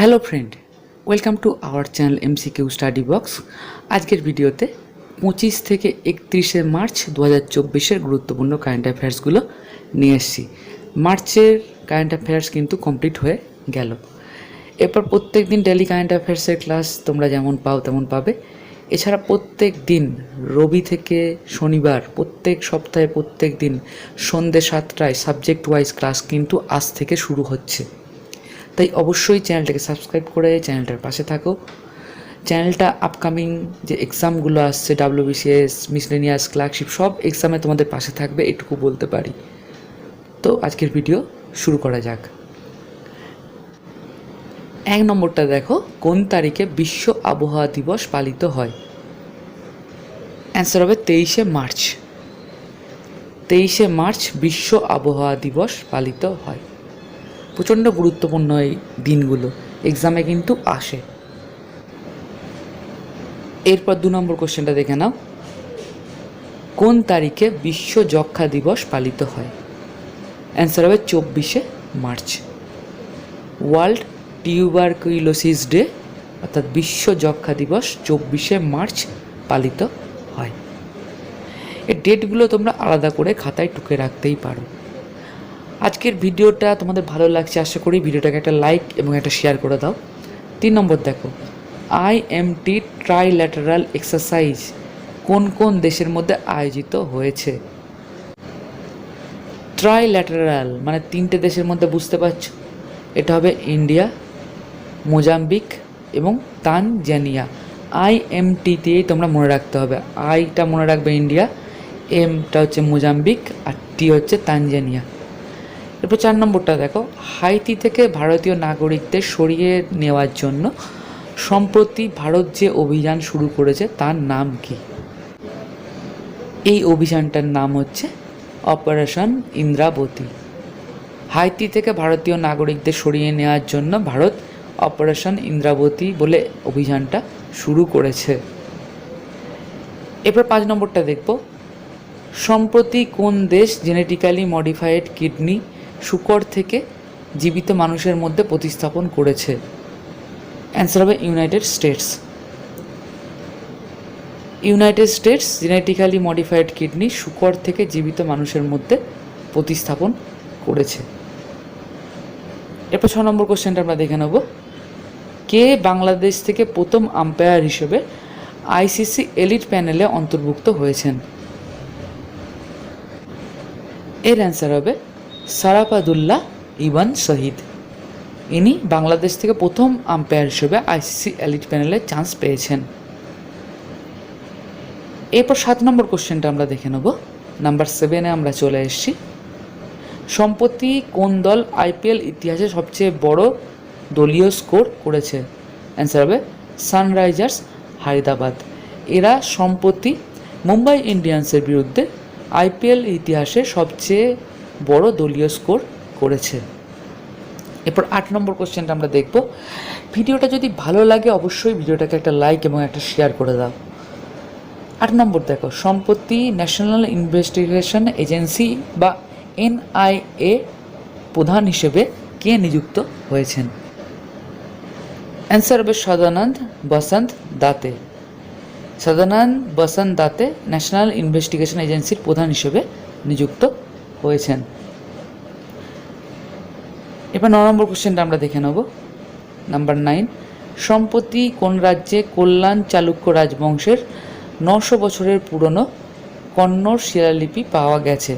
Hello friend welcome to our channel MCQ study box আজকের ভিডিওতে পঁচিশ থেকে একত্রিশে মার্চ দু হাজার চব্বিশের গুরুত্বপূর্ণ কারেন্ট অ্যাফেয়ার্সগুলো নিয়ে এসেছি মার্চের কারেন্ট অ্যাফেয়ার্স কিন্তু কমপ্লিট হয়ে গেল। এরপর প্রত্যেক দিন ডেলি কারেন্ট অ্যাফেয়ার্সের ক্লাস তোমরা যেমন পাও তেমন পাবে। এছাড়া প্রত্যেক দিন, রবি থেকে শনিবার, প্রত্যেক সপ্তাহে প্রত্যেক দিন সন্ধ্যে সাতটায় সাবজেক্ট ওয়াইজ ক্লাস কিন্তু আজ থেকে শুরু হচ্ছে। তাই অবশ্যই চ্যানেলটাকে সাবস্ক্রাইব করে চ্যানেলটার পাশে থাকো। চ্যানেলটা আপকামিং যে এক্সামগুলো আসছে ডাব্লিউবিসিএস মিসলেনিয়াস ক্লার্কশিপ সব এক্সামে তোমাদের পাশে থাকবে, এটুকু বলতে পারি। তো আজকের ভিডিও শুরু করা যাক। এক নম্বরটা দেখো, কোন তারিখে বিশ্ব আবহাওয়া দিবস পালিত হয়? অ্যান্সার হবে তেইশে মার্চ। তেইশে মার্চ বিশ্ব আবহাওয়া দিবস পালিত হয়। প্রচণ্ড গুরুত্বপূর্ণ এই দিনগুলো। এক্সামে কিন্তু আসে। এরপর দু নম্বর কোশ্চেনটা দেখে নাও। কোন তারিখে বিশ্ব যক্ষা দিবস পালিত হয়? অ্যান্সার হবে চব্বিশে মার্চ। ওয়ার্ল্ড টিউবারকুলোসিস ডে অর্থাৎ বিশ্ব যক্ষা দিবস চব্বিশে মার্চ পালিত হয়। এই ডেটগুলো তোমরা আলাদা করে খাতায় টুকে রাখতেই পারো। আজকের ভিডিওটা তোমাদের ভালো লাগছে, আশা করি ভিডিওটাকে একটা লাইক এবং একটা শেয়ার করে দাও। তিন নম্বর দেখো I M IMT trilateral exercise কোন কোন দেশের মধ্যে আয়োজিত হয়েছে? ট্রাইল্যাটারাল মানে তিনটে দেশের মধ্যে বুঝতে পারছ? এটা হবে ইন্ডিয়া মোজাম্বিক এবং তানজানিয়া দিয়েই তোমরা মনে রাখতে হবে। আইটা মনে রাখবে ইন্ডিয়া এমটা হচ্ছে মোজাম্বিক আর টি হচ্ছে তানজানিয়া এরপর চার নম্বরটা দেখো, হাইতি থেকে ভারতীয় নাগরিকদের সরিয়ে নেওয়ার জন্য সম্প্রতি ভারত যে অভিযান শুরু করেছে, তার নাম কি? এই অভিযানটার নাম হচ্ছে অপারেশন ইন্দ্রাবতী। হাইতি থেকে ভারতীয় নাগরিকদের সরিয়ে নেওয়ার জন্য ভারত অপারেশন ইন্দ্রাবতী বলে অভিযানটা শুরু করেছে। এরপর পাঁচ নম্বরটা দেখব। সম্প্রতি কোন দেশ জেনেটিক্যালি মডিফাইড কিডনি শুকর থেকে জীবিত মানুষের মধ্যে প্রতিস্থাপন করেছে। অ্যান্সার হবে United States United States genetically modified kidney শুকর থেকে জীবিত মানুষের মধ্যে প্রতিস্থাপন করেছে। এরপর ছ নম্বর কোশ্চেনটা আমরা দেখে নেব। কে বাংলাদেশ থেকে প্রথম আম্পায়ার হিসেবে আইসিসি এলিট প্যানেলে অন্তর্ভুক্ত হয়েছেন? এর অ্যান্সার হবে সারাপাদুল্লাহ ইবান শহীদ। ইনি বাংলাদেশ থেকে প্রথম আম্পায়ার হিসেবে আইসিসি এলিট প্যানেলে চান্স পেয়েছেন। এরপর সাত নম্বর কোশ্চেনটা আমরা দেখে নেব। নাম্বার সেভেনে আমরা চলে এসেছি। সম্প্রতি কোন দল আইপিএল ইতিহাসে সবচেয়ে বড় দলীয় স্কোর করেছে? অ্যান্সার হবে সানরাইজার্স হায়দ্রাবাদ। এরা সম্প্রতি মুম্বাই ইন্ডিয়ান্সের বিরুদ্ধে আইপিএল ইতিহাসে সবচেয়ে বড় দলীয় স্কোর করেছে। এরপর আট নম্বর কোশ্চেনটা আমরা দেখব। ভিডিওটা যদি ভালো লাগে অবশ্যই ভিডিওটাকে একটা লাইক এবং একটা শেয়ার করে দাও। আট নম্বর দেখো, সম্পত্তি, ন্যাশনাল ইনভেস্টিগেশন এজেন্সি বা এনআইএ প্রধান হিসেবে কে নিযুক্ত হয়েছেন? অ্যান্সার হবে সদানন্দ বসন্ত দাতে। সদানন্দ বসন্ত দাতে ন্যাশনাল ইনভেস্টিগেশন এজেন্সির প্রধান হিসেবে নিযুক্ত হয়েছেন। এবার ন নম্বর কোশ্চেনটা আমরা দেখে নেব। নাম্বার নাইন সম্প্রতি কোন রাজ্যে কল্যাণ চালুক্য রাজবংশের নশো বছরের পুরনো কন্নড় শিলালিপি পাওয়া গেছে?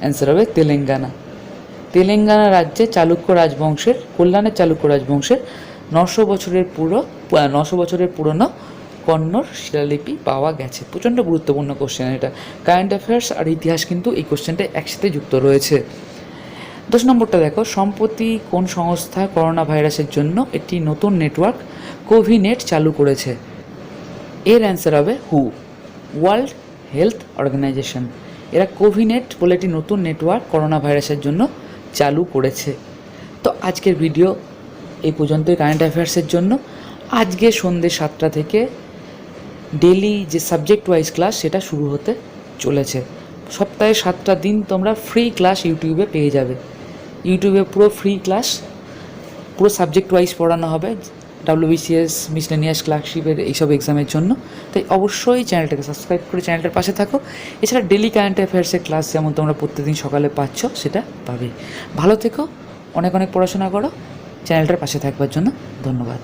অ্যান্সার হবে তেলেঙ্গানা। তেলেঙ্গানা রাজ্যে চালুক্য রাজবংশের, কল্যাণের চালুক্য রাজবংশের নশো বছরের পুরো নশো বছরের পুরনো কন্নড় শিলালিপি পাওয়া গেছে। প্রচণ্ড গুরুত্বপূর্ণ কোশ্চেন এটা। কারেন্ট অ্যাফেয়ার্স আর ইতিহাস কিন্তু এই কোশ্চেনটা একসাথে যুক্ত রয়েছে। দশ নম্বরটা দেখো, সম্প্রতি কোন সংস্থা করোনা ভাইরাসের জন্য একটি নতুন নেটওয়ার্ক কোভিনেট চালু করেছে? এর অ্যান্সার হবে হু ওয়ার্ল্ড হেলথ অর্গানাইজেশন এরা কোভিনেট বলে একটি নতুন নেটওয়ার্ক করোনা ভাইরাসের জন্য চালু করেছে। তো আজকের ভিডিও এই পর্যন্তই কারেন্ট অ্যাফেয়ার্সের জন্য। আজকে সন্ধ্যে সাতটা থেকে ডেলি যে সাবজেক্ট ওয়াইজ ক্লাস সেটা শুরু হতে চলেছে। সপ্তাহে সাতটা দিন তোমরা ফ্রি ক্লাস ইউটিউবে পেয়ে যাবে। ইউটিউবে পুরো ফ্রি ক্লাস পুরো সাবজেক্ট ওয়াইজ পড়ানো হবে ডাব্লিউবিসিএস মিসলেনিয়াস ক্লার্কশিপের এইসব এক্সামের জন্য। তাই অবশ্যই চ্যানেলটাকে সাবস্ক্রাইব করে চ্যানেলটার পাশে থাকো। এছাড়া ডেলি কারেন্ট অ্যাফেয়ার্সের ক্লাস যেমন তোমরা প্রত্যেকদিন সকালে পাচ্ছ, সেটা পাবে। ভালো থেকো, অনেক অনেক পড়াশোনা করো চ্যানেলটার পাশে থাকবার জন্য ধন্যবাদ।